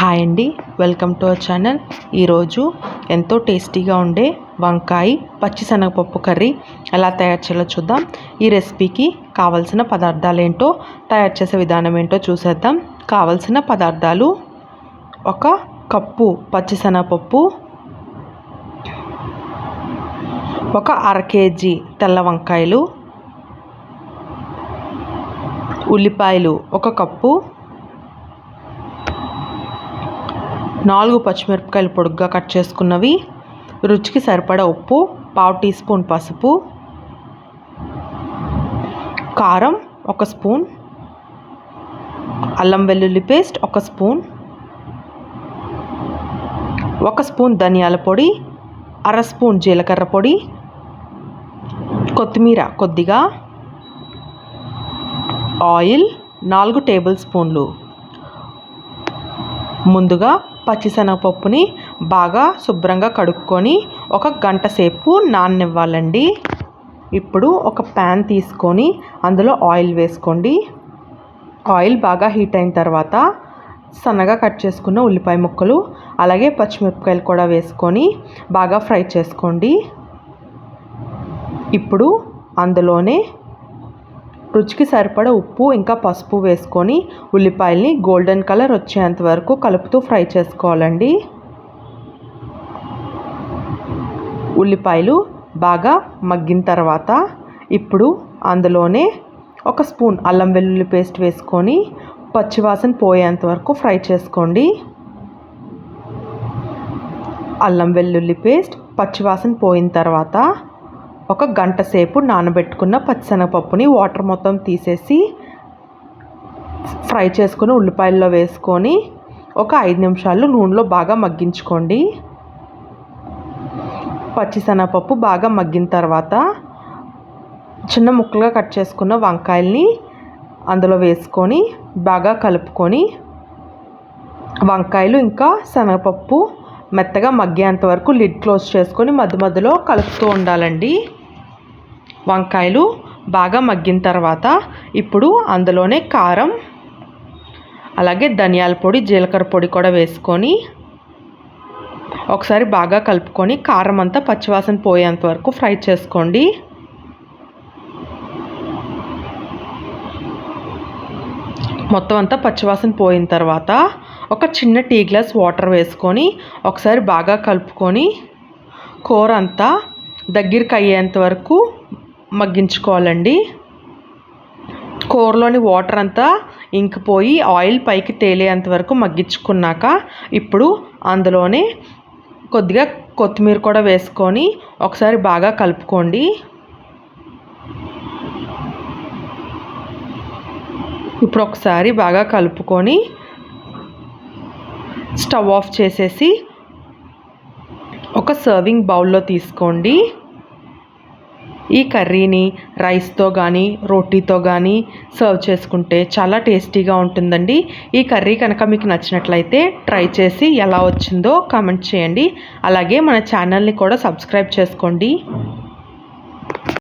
Hi అండి. Welcome to our channel. ఈరోజు ఎంతో టేస్టీగా ఉండే వంకాయ పచ్చిశనగపప్పు కర్రీ ఎలా తయారు చేయాలో చూద్దాం. ఈ రెసిపీకి కావలసిన పదార్థాలు ఏంటో తయారు చేసే విధానం ఏంటో చూసేద్దాం. కావలసిన పదార్థాలు ఒక కప్పు పచ్చిశనగపప్పు ఒక అర కేజీ తెల్ల వంకాయలు ఉల్లిపాయలు ఒక కప్పు నాలుగు పచ్చిమిరపకాయలు పొడుగ్గా కట్ చేసుకున్నవి. రుచికి సరిపడా ఉప్పు పావు టీ స్పూన్ పసుపు కారం ఒక స్పూన్ అల్లం వెల్లుల్లి పేస్ట్ ఒక స్పూన్ ఒక స్పూన్ ధనియాల పొడి అర స్పూన్ జీలకర్ర పొడి కొత్తిమీర కొద్దిగా ఆయిల్ నాలుగు టేబుల్ స్పూన్లు. ముందుగా పచ్చిశనగపప్పుని బాగా శుభ్రంగా కడుక్కొని ఒక గంట సేపు నాననివ్వాలండి. ఇప్పుడు ఒక ప్యాన్ తీసుకొని అందులో ఆయిల్ వేసుకోండి. ఆయిల్ బాగా హీట్ అయిన తర్వాత సన్నగా కట్ చేసుకున్న ఉల్లిపాయ ముక్కలు అలాగే పచ్చిమిరపకాయలు కూడా వేసుకొని బాగా ఫ్రై చేసుకోండి. ఇప్పుడు అందులోనే రుచికి సరిపడ ఉప్పు ఇంకా పసుపు వేసుకొని ఉల్లిపాయల్ని గోల్డెన్ కలర్ వచ్చేంత వరకు కలుపుతూ ఫ్రై చేసుకోవాలండి. ఉల్లిపాయలు బాగా మగ్గిన తర్వాత ఇప్పుడు అందులోనే ఒక స్పూన్ అల్లం వెల్లుల్లి పేస్ట్ వేసుకొని పచ్చివాసన పోయేంత వరకు ఫ్రై చేసుకోండి. అల్లం వెల్లుల్లి పేస్ట్ పచ్చివాసన పోయిన తర్వాత ఒక గంట సేపు నానబెట్టుకున్న పచ్చిశనగపప్పుని వాటర్ మొత్తం తీసేసి ఫ్రై చేసుకుని ఉల్లిపాయల్లో వేసుకొని ఒక ఐదు నిమిషాలు నూనెలో బాగా మగ్గించుకోండి. పచ్చిశనగపప్పు బాగా మగ్గిన తర్వాత చిన్న ముక్కలుగా కట్ చేసుకున్న వంకాయల్ని అందులో వేసుకొని బాగా కలుపుకొని వంకాయలు ఇంకా శనగపప్పు మెత్తగా మగ్గేంత వరకు లిడ్ క్లోజ్ చేసుకొని మధ్య మధ్యలో కలుపుతూ ఉండాలండి. వంకాయలు బాగా మగ్గిన తర్వాత ఇప్పుడు అందులోనే కారం అలాగే ధనియాల పొడి జీలకర్ర పొడి కూడా వేసుకొని ఒకసారి బాగా కలుపుకొని కారం అంతా పచ్చివాసన పోయేంత వరకు ఫ్రై చేసుకోండి. మొత్తం అంతా పచ్చివాసన పోయిన తర్వాత ఒక చిన్న టీ గ్లాస్ వాటర్ వేసుకొని ఒకసారి బాగా కలుపుకొని కూర అంతా దగ్గరికి అయ్యేంత వరకు మగ్గించుకోవాలండి. కూరలోని వాటర్ అంతా ఇంకిపోయి ఆయిల్ పైకి తేలేంత వరకు మగ్గించుకున్నాక ఇప్పుడు అందులోనే కొద్దిగా కొత్తిమీర కూడా వేసుకొని ఒకసారి బాగా కలుపుకోండి. ఇప్పుడు ఒకసారి బాగా కలుపుకొని స్టవ్ ఆఫ్ చేసేసి ఒక సర్వింగ్ బౌల్లో తీసుకోండి. ఈ కర్రీని రైస్తో కానీ రోటీతో కానీ సర్వ్ చేసుకుంటే చాలా టేస్టీగా ఉంటుందండి. ఈ కర్రీ కనుక మీకు నచ్చినట్లయితే ట్రై చేసి ఎలా వచ్చిందో కామెంట్ చేయండి. అలాగే మన ఛానల్ని కూడా సబ్స్క్రైబ్ చేసుకోండి.